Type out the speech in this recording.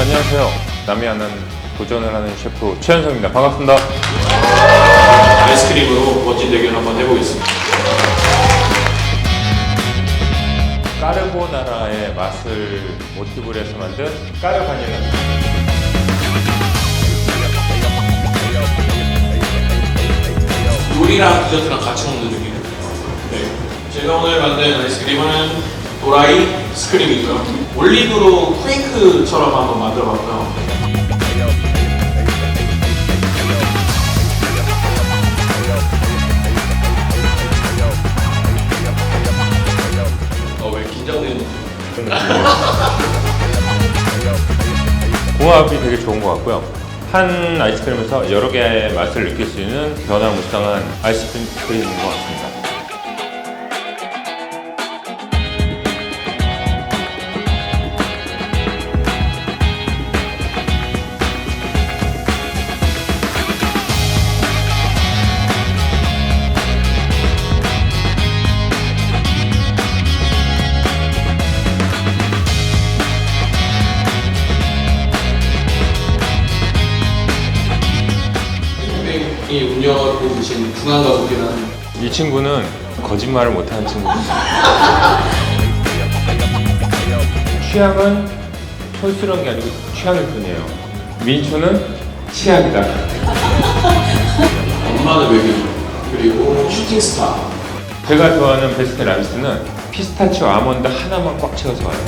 안녕하세요. 남이 하는 도전을 하는 셰프 최현성입니다. 반갑습니다. 아이스크림으로 멋진 대결 한번 해보겠습니다. 까르보나라의 맛을 모티브로 해서 만든 까르 바닐라. 요리랑 디저트랑 같이 먹는 느낌이에요. 네. 제가 오늘 만든 아이스크림은 도라이 스크림이고요. 올리브로 퀘이크처럼 한번 만들어봤고요. 어, 왜 긴장되는? 궁합이 되게 좋은 것 같고요. 한 아이스크림에서 여러 개의 맛을 느낄 수 있는 변화무쌍한 아이스크림인 것 같습니다. 이 운영하고 계신 중앙가족이라는 이 친구는 거짓말을 못하는 친구입니다. 취향은 촌스러운 게 아니고 취향일 뿐이에요. 민초는 치약이다. 엄마는 외계인 그리고 슈팅스타 제가 좋아하는 베스킨 라빈스는 피스타치오 아몬드 하나만 꽉 채워서 와요.